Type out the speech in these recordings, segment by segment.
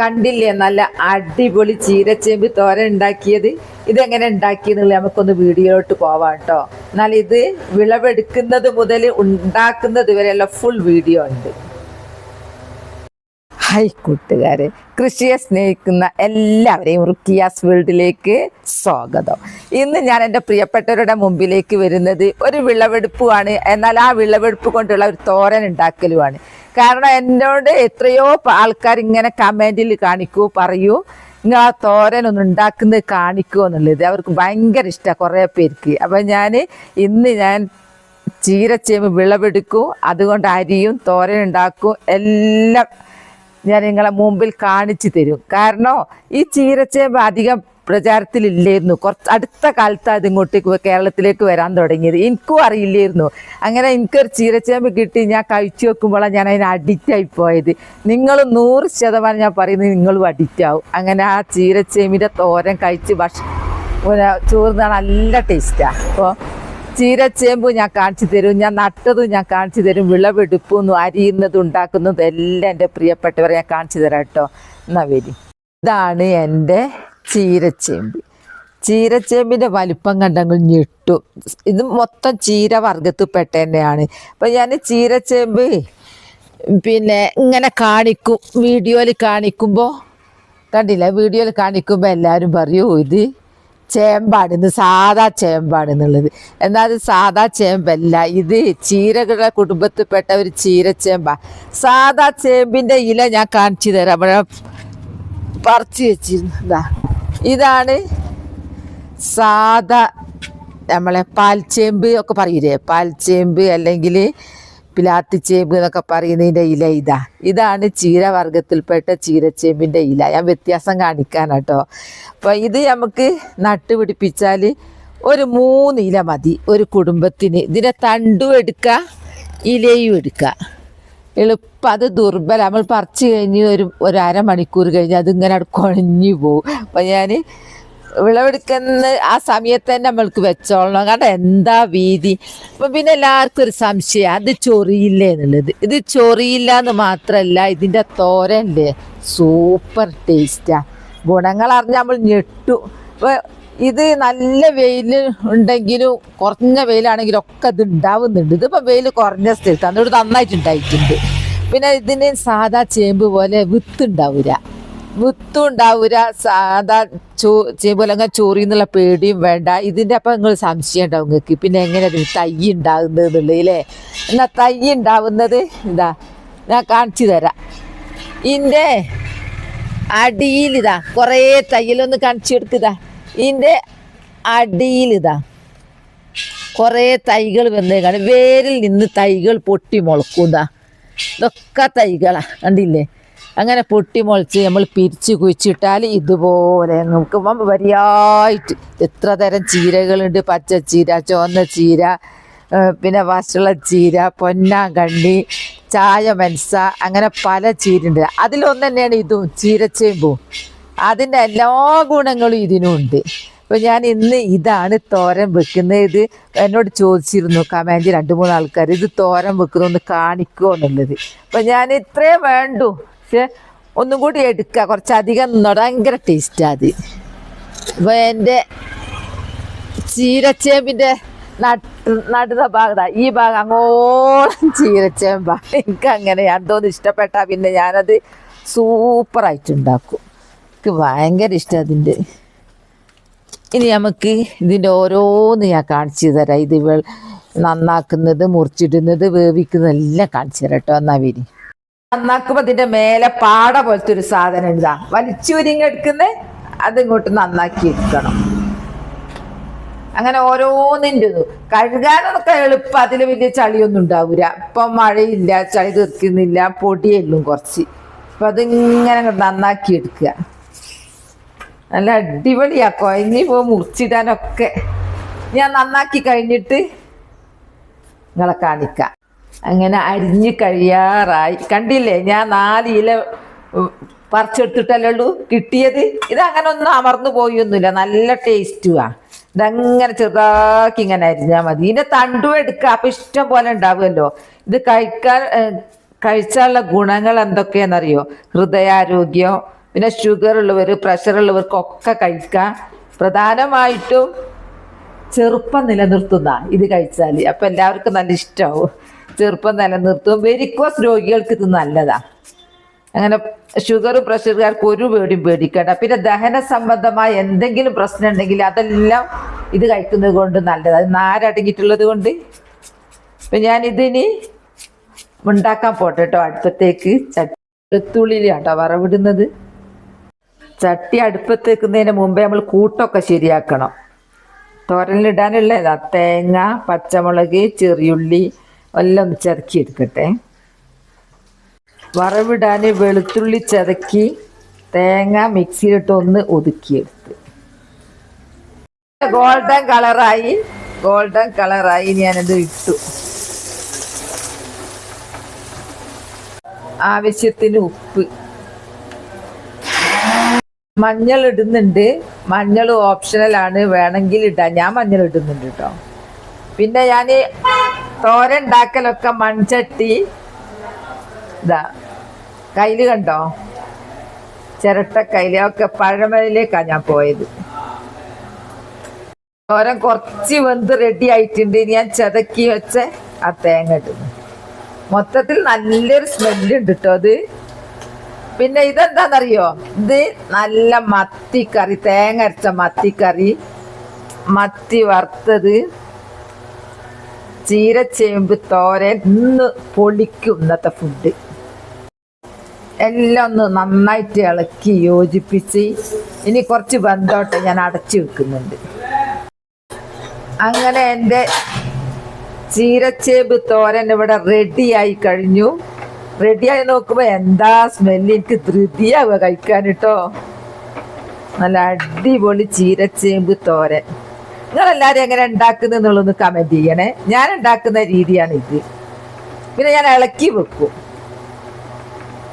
കണ്ടില്ലേ? നല്ല അടിപൊളി ചീരച്ചേമ്പ് തോരൻ ഉണ്ടാക്കിയത്. ഇതെങ്ങനെ ഉണ്ടാക്കിയെന്നുള്ള നമുക്കൊന്ന് വീഡിയോയിലോട്ട് പോവാം കേട്ടോ. എന്നാൽ ഇത് വിളവെടുക്കുന്നത് മുതൽ ഉണ്ടാക്കുന്നത് വരെയുള്ള ഫുൾ വീഡിയോ ഉണ്ട്. ഹായ് കൂട്ടുകാരെ കൃഷിയെ സ്നേഹിക്കുന്ന എല്ലാവരെയും റുക്കിയാസ് വേൾഡിലേക്ക് സ്വാഗതം. ഇന്ന് ഞാൻ എന്റെ പ്രിയപ്പെട്ടവരുടെ മുമ്പിലേക്ക് വരുന്നത് ഒരു വിളവെടുപ്പുമാണ് എന്നാൽ ആ വിളവെടുപ്പ് കൊണ്ടുള്ള ഒരു തോരൻ ഉണ്ടാക്കലുമാണ്. കാരണം എന്നോട് എത്രയോ ആൾക്കാർ ഇങ്ങനെ കമന്റിൽ കാണിക്കൂ പറയൂ നിങ്ങൾ ആ തോരൻ ഒന്ന് ഉണ്ടാക്കുന്നത് കാണിക്കുമോ എന്നുള്ളത് അവർക്ക് ഭയങ്കര ഇഷ്ടമാണ് കുറേ പേർക്ക്. അപ്പം ഞാൻ ഇന്ന് ഞാൻ ചീരച്ചേമ്പ് വിളവെടുക്കും അതുകൊണ്ട് അരിയും തോരൻ ഉണ്ടാക്കും എല്ലാം ഞാൻ നിങ്ങളെ മുമ്പിൽ കാണിച്ചു തരും. കാരണം ഈ ചീരച്ചേമ്പ് അധികം പ്രചാരത്തിലില്ലായിരുന്നു. കുറച്ച് അടുത്ത കാലത്ത് അത് ഇങ്ങോട്ടേക്ക് കേരളത്തിലേക്ക് വരാൻ തുടങ്ങിയത്. എനിക്കും അറിയില്ലായിരുന്നു. അങ്ങനെ എനിക്കൊരു ചീരച്ചേമ്പ് കിട്ടി. ഞാൻ കഴിച്ചു വെക്കുമ്പോഴാണ് ഞാൻ അതിന് അഡിക്റ്റായി പോയത്. നിങ്ങൾ നൂറ് ശതമാനം ഞാൻ പറയുന്നത് നിങ്ങളും അഡിക്റ്റ് ആവും. അങ്ങനെ ആ ചീരച്ചേമ്പിന്റെ തോരൻ കഴിച്ച് ഭക്ഷ ചോറ് നല്ല ടേസ്റ്റാണ് അപ്പോൾ ചീരച്ചേമ്പ് ഞാൻ കാണിച്ചു തരും ഞാൻ നട്ടതും ഞാൻ കാണിച്ചു തരും വിളവെടുപ്പും അരിയുന്നതും ഉണ്ടാക്കുന്നതും എല്ലാം എന്റെ പ്രിയപ്പെട്ടവരെ ഞാൻ കാണിച്ചു തരാം കേട്ടോ. എന്നാ വരി. ഇതാണ് എന്റെ ചീരച്ചേമ്പ്. ചീരച്ചേമ്പിന്റെ വലിപ്പം കണ്ടെങ്കിൽ ഞെട്ടും. ഇത് മൊത്തം ചീര വർഗത്തിൽ പെട്ട തന്നെയാണ് അപ്പം ഞാൻ ചീരച്ചേമ്പ് പിന്നെ ഇങ്ങനെ കാണിക്കും വീഡിയോയിൽ കാണിക്കുമ്പോൾ കണ്ടില്ല വീഡിയോയിൽ കാണിക്കുമ്പോൾ എല്ലാവരും പറയൂ ഇത് ചേമ്പാണ് ഇത് സാധാ ചേമ്പാണ് എന്നുള്ളത്. എന്നാൽ അത് സാധാ ചേമ്പല്ല ഇത് ചീരകളുടെ കുടുംബത്തിൽപ്പെട്ട ഒരു ചീരച്ചേമ്പാ സാധാ ചേമ്പിന്റെ ഇല ഞാൻ കാണിച്ചു തരാം. അവിടെ പറിച്ച് വെച്ചിരുന്നു ഇതാ ഇതാണ് സാധാ നമ്മളെ പാൽച്ചേമ്പ് ഒക്കെ പറയില്ലേ? പാൽച്ചേമ്പ് അല്ലെങ്കിൽ പിലാത്തിച്ചേമ്പ് എന്നൊക്കെ പറയുന്നതിന്റെ ഇല ഇതാ. ഇതാണ് ചീരവർഗത്തിൽപ്പെട്ട ചീരച്ചേമ്പിന്റെ ഇല. ഞാൻ വ്യത്യാസം കാണിക്കാനാട്ടോ അപ്പോൾ ഇത് നമുക്ക് നട്ടുപിടിപ്പിച്ചാൽ ഒരു മൂന്ന് ഇല മതി. ഒരു കുടുംബത്തിന്. ഇതിനെ തണ്ടും എടുക്കുക ഇലയും എടുക്കുക എളുപ്പം. അത് ദുർബല. നമ്മൾ പറിച്ച് കഴിഞ്ഞ് ഒരു ഒരു അരമണിക്കൂർ കഴിഞ്ഞ് അതിങ്ങനെ കുഴഞ്ഞു പോകും അപ്പം ഞാൻ വിളവെടുക്കുന്ന ആ സമയത്ത് തന്നെ നമ്മൾക്ക് വെച്ചോളണം. കാരണം എന്താ വീതി? അപ്പം പിന്നെ എല്ലാവർക്കും ഒരു സംശയം. അത് ചൊറിയില്ലേ എന്നുള്ളത്. ഇത് ചൊറിയില്ല എന്ന് മാത്രമല്ല ഇതിന്റെ തോരല്ലേ? സൂപ്പർ ടേസ്റ്റാ. ഗുണങ്ങൾ അറിഞ്ഞാൽ നമ്മൾ ഞെട്ടു. അപ്പോൾ ഇത് നല്ല വെയിൽ ഉണ്ടെങ്കിലും കുറഞ്ഞ വെയിലാണെങ്കിലും ഒക്കെ ഇത് ഉണ്ടാവുന്നുണ്ട്. ഇതിപ്പോൾ വെയിൽ കുറഞ്ഞ സ്ഥലത്ത്. അന്നോട് നന്നായിട്ട് ഉണ്ടായിട്ടുണ്ട് പിന്നെ ഇതിന് സാധാ ചേമ്പ് പോലെ വിത്ത് ഉണ്ടാവില്ല വിത്തും ഉണ്ടാവൂല സാധാ ചോ ചേമ്പ് അല്ലെങ്കിൽ ചോറി എന്നുള്ള പേടിയും വേണ്ട. ഇതിന്റെ അപ്പം നിങ്ങൾ സംശയം ഉണ്ടാവും നിങ്ങൾക്ക് പിന്നെ എങ്ങനെ തൈ ഉണ്ടാകുന്നത് എന്നുള്ളതില്ലേ എന്നാൽ തൈ ഉണ്ടാവുന്നത് ഇതാ ഞാൻ കാണിച്ചു തരാം. ഇതിന്റെ അടിയിലിതാ കുറേ തയ്യലൊന്ന് കാണിച്ചു കൊടുക്കുതാ ഇതിന്റെ അടിയിലിതാ കുറേ തൈകൾ വന്നേക്കാണ്. വേരിൽ നിന്ന് തൈകൾ പൊട്ടി മുളക്കൂതാ ഇതൊക്കെ തൈകളാ കണ്ടില്ലേ? അങ്ങനെ പൊട്ടി മുളച്ച് നമ്മൾ പിരിച്ച് കുഴിച്ചിട്ടാൽ ഇതുപോലെ നോക്കുമ്പം വരിയായിട്ട് എത്ര തരം ചീരകളുണ്ട്? പച്ച ചീര ചുവന്ന ചീര പിന്നെ വഷള ചീര പൊന്നാങ്കണ്ണി ചായ മനസ അങ്ങനെ പല ചീരുണ്ട് അതിലൊന്നു തന്നെയാണ് ഇതും ചീരച്ചേമ്പും. അതിന്റെ എല്ലാ ഗുണങ്ങളും ഇതിനുണ്ട്. അപ്പോൾ ഞാൻ ഇന്ന് ഇതാണ് തോരൻ വെക്കുന്നത്. ഇത് എന്നോട് ചോദിച്ചിരുന്നു കമാൻഡ് രണ്ട് മൂന്ന് ആൾക്കാർ ഇത് തോരൻ വെക്കുന്നത് ഒന്ന് കാണിക്കുമോ എന്നുള്ളത്. അപ്പോൾ ഞാൻ ഇത്രയും വേണ്ടു. പക്ഷെ ഒന്നും കൂടി എടുക്കുക. കുറച്ചധികം നിന്നോട് ഭയങ്കര ടേസ്റ്റ് അത്. അപ്പോൾ എന്റെ ചീരച്ചേമ്പിന്റെ നട നടുന്ന ഭാഗത്താ ഈ ഭാഗം അങ്ങോളം ചീരച്ചേമ്പാണ് എനിക്ക് അങ്ങനെ എന്തോന്ന് ഇഷ്ടപ്പെട്ടാൽ പിന്നെ ഞാനത് സൂപ്പറായിട്ട് ഉണ്ടാക്കും എനിക്ക് ഭയങ്കര ഇഷ്ടം അതിന്റെ. ഇനി നമുക്ക് ഇതിന്റെ ഓരോന്ന് ഞാൻ കാണിച്ചു തരാം. ഇത് നന്നാക്കുന്നത് മുറിച്ചിടുന്നത് വേവിക്കുന്നത് എല്ലാം കാണിച്ചു തരാം കേട്ടോ. എന്നാ വരി. നന്നാക്കുമ്പോൾ അതിന്റെ മേലെ പാട പോലത്തെ ഒരു സാധനം ഇതാ വലിച്ചുരിങ്ങെടുക്കുന്ന അതിങ്ങോട്ട് നന്നാക്കി എടുക്കണം. അങ്ങനെ ഓരോന്നിന്റെ കഴുകാനൊക്കെ എളുപ്പം. അതിൽ വലിയ ചളിയൊന്നും ഉണ്ടാവില്ല ഇപ്പം മഴയില്ല ചളി തീർക്കുന്നില്ല പൊടിയെല്ലും കുറച്ച്. അപ്പം അതിങ്ങനെ നന്നാക്കി എടുക്കുക. നല്ല അടിപൊളിയാ. കുഴഞ്ഞ് പോ മുറിച്ചിടാനൊക്കെ. ഞാൻ നന്നാക്കി കഴിഞ്ഞിട്ട് നിങ്ങളെ കാണിക്കാം. അങ്ങനെ അരിഞ്ഞ് കഴിയാറായി. കണ്ടില്ലേ? ഞാൻ നാല് ഇല പറിച്ചെടുത്തിട്ടല്ലേ ഉള്ളൂ കിട്ടിയത് ഇത് അങ്ങനെ ഒന്നും അമർന്നു പോയൊന്നുമില്ല. നല്ല ടേസ്റ്റുവാ. ഇതങ്ങനെ ചെറുതാക്കി ഇങ്ങനെ അരിഞ്ഞാൽ മതി. ഇതിന്റെ തണ്ടും എടുക്കുക അപ്പൊ ഇഷ്ടം പോലെ ഉണ്ടാവുമല്ലോ. ഇത് കഴിക്കാൻ കഴിച്ചാലുള്ള ഗുണങ്ങൾ എന്തൊക്കെയാണെന്നറിയോ? ഹൃദയാരോഗ്യം പിന്നെ ഷുഗർ ഉള്ളവർ പ്രഷർ ഉള്ളവർക്കൊക്കെ കഴിക്കാം. പ്രധാനമായിട്ടും ചെറുപ്പം നിലനിർത്തുന്ന ഇത് കഴിച്ചാൽ അപ്പം എല്ലാവർക്കും നല്ല ഇഷ്ടമാവും ചെറുപ്പം നിലനിർത്തും വെരിക്കോസ് രോഗികൾക്ക് ഇത് നല്ലതാ. അങ്ങനെ ഷുഗർ പ്രഷറുകാർക്ക് ഒരു പേടിയും പേടിക്കേണ്ട. പിന്നെ ദഹന സംബന്ധമായ എന്തെങ്കിലും പ്രശ്നം ഉണ്ടെങ്കിൽ അതെല്ലാം ഇത് കഴിക്കുന്നത് കൊണ്ട് നല്ലതാണ് നാരടങ്ങിയിട്ടുള്ളത് കൊണ്ട്. ഇപ്പം ഞാനിതിനി ഉണ്ടാക്കാൻ പോട്ടെ കേട്ടോ അടുപ്പത്തേക്ക്. ചട്ടി വെളുത്തുള്ളിയിലാട്ടോ വറവിടുന്നത്. ചട്ടി അടുപ്പത്ത് വെക്കുന്നതിന് മുമ്പേ നമ്മൾ കൂട്ടൊക്കെ ശരിയാക്കണം. തോരനിലിടാനുള്ളതാ. തേങ്ങ പച്ചമുളക് ചെറിയുള്ളി എല്ലാം ഒന്ന് ചതക്കി എടുക്കട്ടെ വറവിടാൻ വെളുത്തുള്ളി ചതക്കി തേങ്ങ മിക്സിയിലിട്ട് ഒന്ന് ഒതുക്കിയെടുത്ത്. ഗോൾഡൻ കളറായി ഗോൾഡൻ കളറായി ഞാനത് ഇട്ടു. ആവശ്യത്തിന് ഉപ്പ്. മഞ്ഞൾ ഇടുന്നുണ്ട്. മഞ്ഞൾ ഓപ്ഷണലാണ് വേണമെങ്കിൽ ഇടാം. ഞാൻ മഞ്ഞൾ ഇടുന്നുണ്ട് കേട്ടോ പിന്നെ ഞാൻ തോരൻ ഉണ്ടാക്കലൊക്കെ മൺചട്ടി. ഇതാ കയ്യിൽ കണ്ടോ? ചിരട്ട കയ്യിൽ ഒക്കെ പഴമയിലേക്കാണ് ഞാൻ പോയത്. തോരൻ കുറച്ച് വെന്ത് റെഡി ആയിട്ടുണ്ട്. ഞാൻ ചതക്കി വെച്ച ആ തേങ്ങ ഇടുന്നു മൊത്തത്തിൽ നല്ലൊരു സ്മെല്ലുണ്ട് കേട്ടോ അത്. പിന്നെ ഇതെന്താണെന്നറിയോ ഇത് നല്ല മത്തിക്കറി തേങ്ങ അരച്ച മത്തിക്കറി. മത്തി വറുത്തത്. ചീരച്ചേമ്പ് തോരൻ ഇന്ന് പൊളിക്കും ഇന്നത്തെ ഫുഡ് എല്ലാം ഒന്ന് നന്നായിട്ട് ഇളക്കി യോജിപ്പിച്ച് ഇനി കുറച്ച് ബന്ധോട്ടെ ഞാൻ അടച്ചു വെക്കുന്നുണ്ട്. അങ്ങനെ എന്റെ ചീരച്ചേമ്പ് തോരൻ ഇവിടെ റെഡിയായി കഴിഞ്ഞു. റെഡിയായി നോക്കുമ്പോൾ എന്താ സ്മെല്ല് എനിക്ക് ധൃതിയാവുക കഴിക്കാൻ കേട്ടോ നല്ല അടിപൊളി ചീരച്ചേമ്പ് തോരൻ. നിങ്ങളെല്ലാവരും എങ്ങനെ ഉണ്ടാക്കുന്നു എന്നുള്ളൊന്ന് ചെയ്യണേ. ഞാൻ ഉണ്ടാക്കുന്ന രീതിയാണ് ഇത്. പിന്നെ ഞാൻ ഇളക്കി വെക്കും.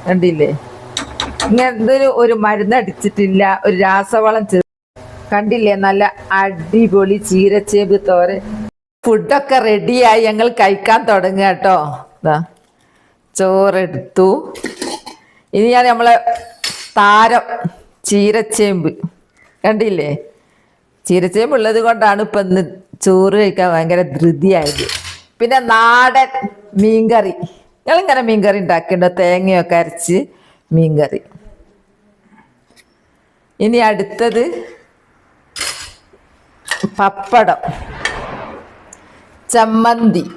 കണ്ടില്ലേ? ഇങ്ങനെ ഒരു മരുന്ന് അടിച്ചിട്ടില്ല ഒരു രാസവളം ചേ കണ്ടില്ലേ? നല്ല അടിപൊളി ചീരച്ചേമ്പ് തോരൻ. ഫുഡൊക്കെ റെഡിയായി ഞങ്ങൾ കഴിക്കാൻ തുടങ്ങുക കേട്ടോ. ചോറെടുത്തു. ഇനി ഞാൻ നമ്മളെ താരം ചീരച്ചേമ്പ്. കണ്ടില്ലേ? ചീരച്ചേമ്പ് ഉള്ളത് കൊണ്ടാണ് ഇപ്പം ഇന്ന് ചോറ് കഴിക്കാൻ ഭയങ്കര ധൃതിയായത്. പിന്നെ നാടൻ മീൻകറി. ഞങ്ങളിങ്ങനെ മീൻകറി ഉണ്ടാക്കിയിട്ടുണ്ടോ തേങ്ങയൊക്കെ അരച്ച് മീൻകറി. ഇനി അടുത്തത് പപ്പടം. ചമ്മന്തി.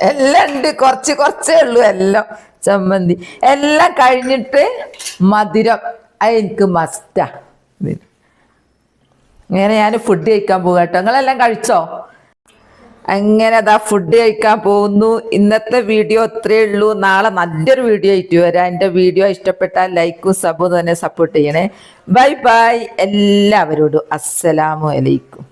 എല്ലാം ഉണ്ട്. കുറച്ച് കുറച്ചേ ഉള്ളൂ എല്ലാം. ചമ്മന്തി. എല്ലാം കഴിഞ്ഞിട്ട് മധുരം. അത് എനിക്ക് മസ്റ്റാ അങ്ങനെ ഞാൻ ഫുഡ് കഴിക്കാൻ പോകാം കേട്ടോ. നിങ്ങളെല്ലാം കഴിച്ചോ? അങ്ങനെ അതാ ഫുഡ് കഴിക്കാൻ പോകുന്നു. ഇന്നത്തെ വീഡിയോ ഇത്രയേ ഉള്ളൂ. നാളെ നല്ലൊരു വീഡിയോ ആയിട്ട് വരാം. എന്റെ വീഡിയോ ഇഷ്ടപ്പെട്ടാൽ ലൈക്കും സബും തന്നെ സപ്പോർട്ട് ചെയ്യണേ. ബൈ ബൈ എല്ലാവരോടും അസ്സലാമു അലൈക്കും.